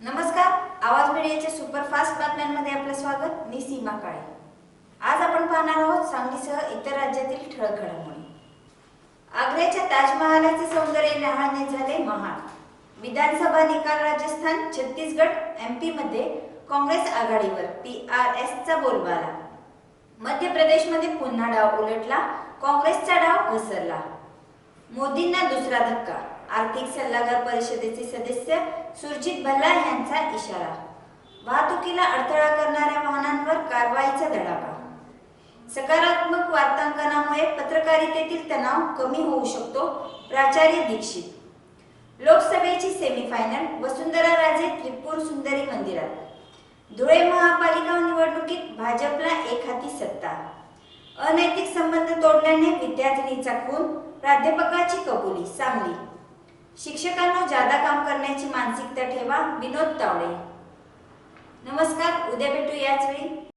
नमस्कार आवाज मीडियाच्या सुपरफास्ट बातम्यांमध्ये आपलं स्वागत. मी सीमा काळे. आज आपण पाहणार आहोत सांगलीसह इतर राज्यातील ठळक घडामोडी. आग्र्याच्या ताजमहालाचे सौंदर्य लहाने झाले महान विधानसभा निकाल राजस्थान छत्तीसगड एमपी मध्ये काँग्रेस आघाडीवर पी आर एस चा बोलबाला. मध्य प्रदेशमध्ये पुन्हा डाव उलटला काँग्रेसचा डाव घसरला. मोदींना दुसरा धक्का. आर्थिक सल्लागार परिषदेचे सदस्य सुरजित भल्ला यांचा इशारा. वाहतुकीला अडथळा करणाऱ्या वाहनांवर कारवाईचा धडाका. सकारात्मक वार्तांकनामुळे पत्रकारितेतील तणाव कमी होऊ शकतो प्राचार्य दीक्षित. लोकसभेची सेमीफायनल वसुंधरा राजे त्रिपूर सुंदरी मंदिरात. धुळे महापालिका निवडणुकीत भाजपला एक हाती सत्ता. अनैतिक संबंध तोडल्याने विद्यार्थिनीचा खून प्राध्यापकाची कबुली सांगली. शिक्षकांना जादा काम करण्याची मानसिकता ठेवा विनोद तावडे. नमस्कार उद्या भेटू याच वेळी.